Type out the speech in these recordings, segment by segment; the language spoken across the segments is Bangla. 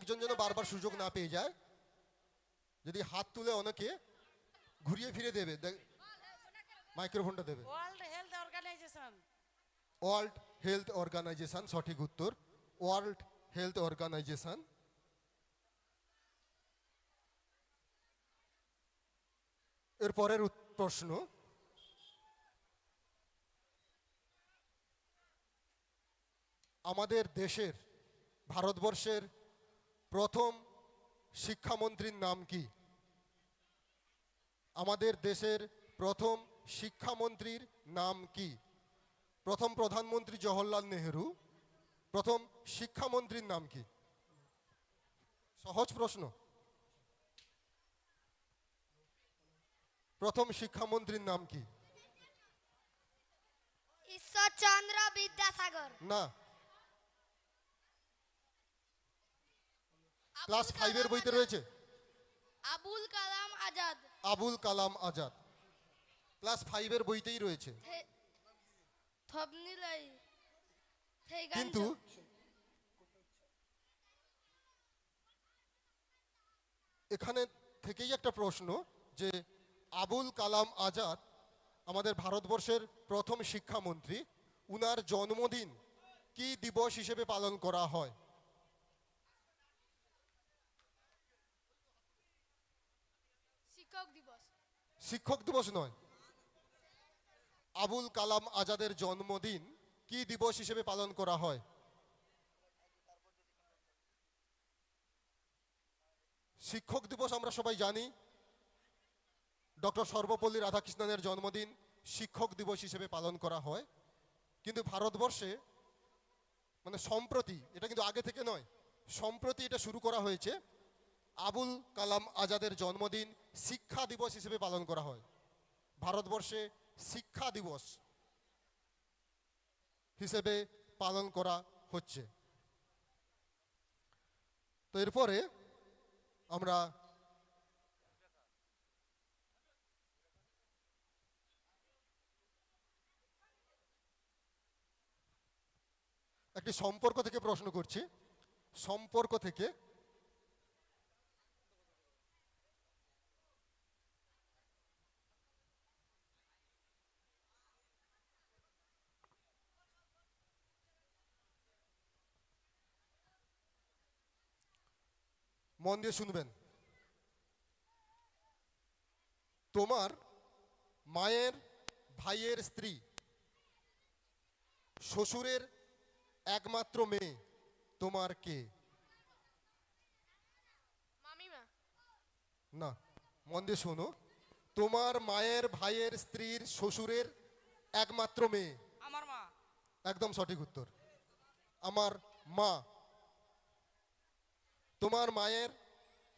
একজন যেন বারবার সুযোগ না পেয়ে যায়। যদি হাত তুলে অনেকে ঘুরিয়ে ফিরে দেবে মাইক্রোফোনটা দেবে। World Health Organization World Health Organization সঠিক উত্তর। ওয়ার্ল্ড হেলথ অর্গানাইজেশন এর পরের প্রশ্ন। আমাদের দেশের ভারতবর্ষের প্রথম শিক্ষামন্ত্রীর নাম কি? আমাদের দেশের প্রথম শিক্ষামন্ত্রীর নাম কি? প্রথম প্রধানমন্ত্রী জওহরলাল নেহেরু প্রথম শিক্ষামন্ত্রীর নাম কি? সহজ প্রশ্ন। প্রথম শিক্ষামন্ত্রীর নাম কি? ঈশ্বরচন্দ্র বিদ্যাসাগর। না ক্লাস ফাইভের বইতে রয়েছে। আবুল কালাম আজাদ। আবুল কালাম আজাদ। ক্লাস ফাইভের বইতেই রয়েছে। কিন্তু এখানে থেকেই একটা প্রশ্ন যে আবুল কালাম আজাদ আমাদের ভারতবর্ষের প্রথম শিক্ষামন্ত্রী উনার জন্মদিন কি দিবস হিসেবে পালন করা হয়? শিক্ষক দিবস। শিক্ষক দিবস নয়। আবুল কালাম আজাদের জন্মদিন কি দিবস হিসেবে পালন করা হয়? শিক্ষক দিবস আমরা সবাই জানি। ডক্টর সর্বপল্লী রাধাকৃষ্ণনের জন্মদিন শিক্ষক দিবস হিসেবে পালন করা হয়। কিন্তু ভারতবর্ষে মানে সম্প্রতি, এটা কিন্তু আগে থেকে নয়, সম্প্রতি এটা শুরু করা হয়েছে। আবুল কালাম আজাদের জন্মদিন শিক্ষা দিবস হিসেবে পালন করা হয়। ভারতবর্ষে শিক্ষা দিবস হিসেবে পালন করা হচ্ছে। তো এরপরে আমরা একটি সম্পর্ক থেকে প্রশ্ন করছি। সম্পর্ক থেকে মন দিয়ে শুনবেন। তোমার মায়ের ভাইয়ের স্ত্রী শ্বশুরের একমাত্র মেয়ে তোমার কে? না মন দিয়ে শোনো। তোমার মায়ের ভাইয়ের স্ত্রীর শ্বশুরের একমাত্র মেয়ে। আমার মা। একদম সঠিক উত্তর। আমার মা। তোমার মায়ের,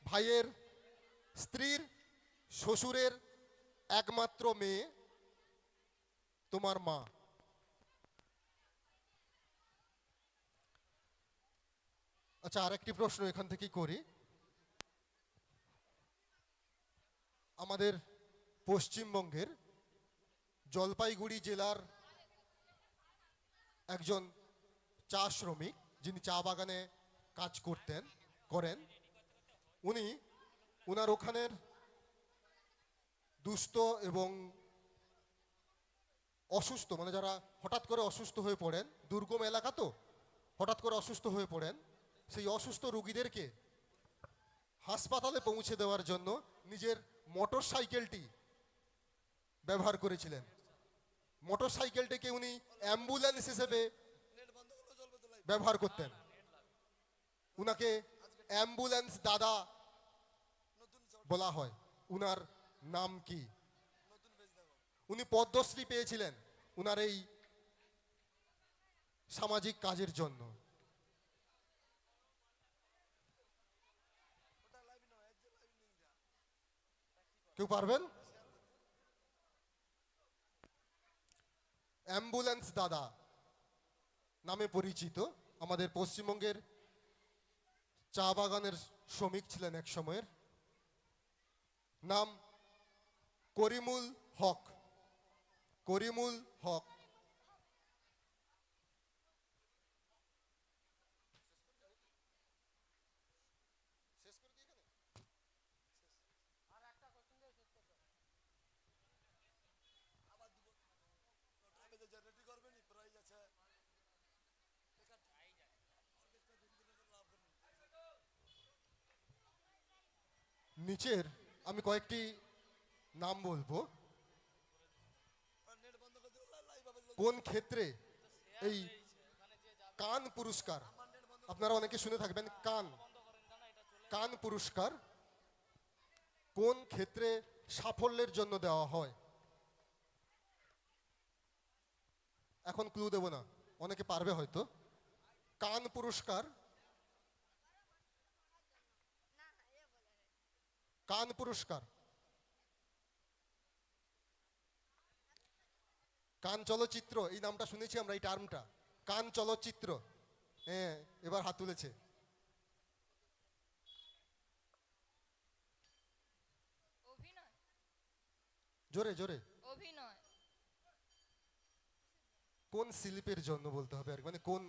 ভাইয়ের, স্ত্রীর, শ্বশুরের একমাত্র মেয়ে তোমার মা। আচ্ছা আরেকটি প্রশ্ন এখান থেকেই করি। আমাদের পশ্চিমবঙ্গের জলপাইগুড়ি জেলার একজন চা শ্রমিক, যিনি চা বাগানে কাজ করতেন। করেন, উনি উনার ওখানের দুস্থ এবং অসুস্থ মানে যারা হঠাৎ করে অসুস্থ হয়ে পড়েন, দুর্গম এলাকা তো, হঠাৎ করে অসুস্থ হয়ে পড়েন, সেই অসুস্থ রুগীদেরকে হাসপাতালে পৌঁছে দেওয়ার জন্য নিজের মোটর সাইকেলটি ব্যবহার করেছিলেন। মোটর সাইকেলটিকে উনি অ্যাম্বুলেন্স হিসেবে ব্যবহার করতেন। উনাকে অ্যাম্বুলেন্স দাদা, বলা হয়, উনার নাম কি? উনি পদ্মশ্রী পেয়েছিলেন উনার এই সামাজিক কাজের জন্য। কেউ পারবেন? অ্যাম্বুলেন্স দাদা, নামে পরিচিত আমাদের পশ্চিমবঙ্গের চা বাগানের শ্রমিক ছিলেন এক সময়ের। নাম করিমুল হক। করিমুল হক। নিচের, আমি কয়েকটি নাম বলব। কোন ক্ষেত্রে এই কান পুরস্কার, আপনারা অনেকে শুনে থাকবেন, কান। কান পুরস্কার কোন ক্ষেত্রে সাফল্যের জন্য দেওয়া হয়? এখন ক্লু দেব না, অনেকে পারবে হয়তো। কান পুরস্কার কান পুরস্কার। কান চলচ্চিত্র এই নামটা শুনেছি আমরা এই টার্মটা কান চলচ্চিত্র। হ্যাঁ এবার হাত তুলেছে। জোরে জোরে। অভিনয়। কোন শিল্পের জন্য বলতে হবে আর কি? মানে কোন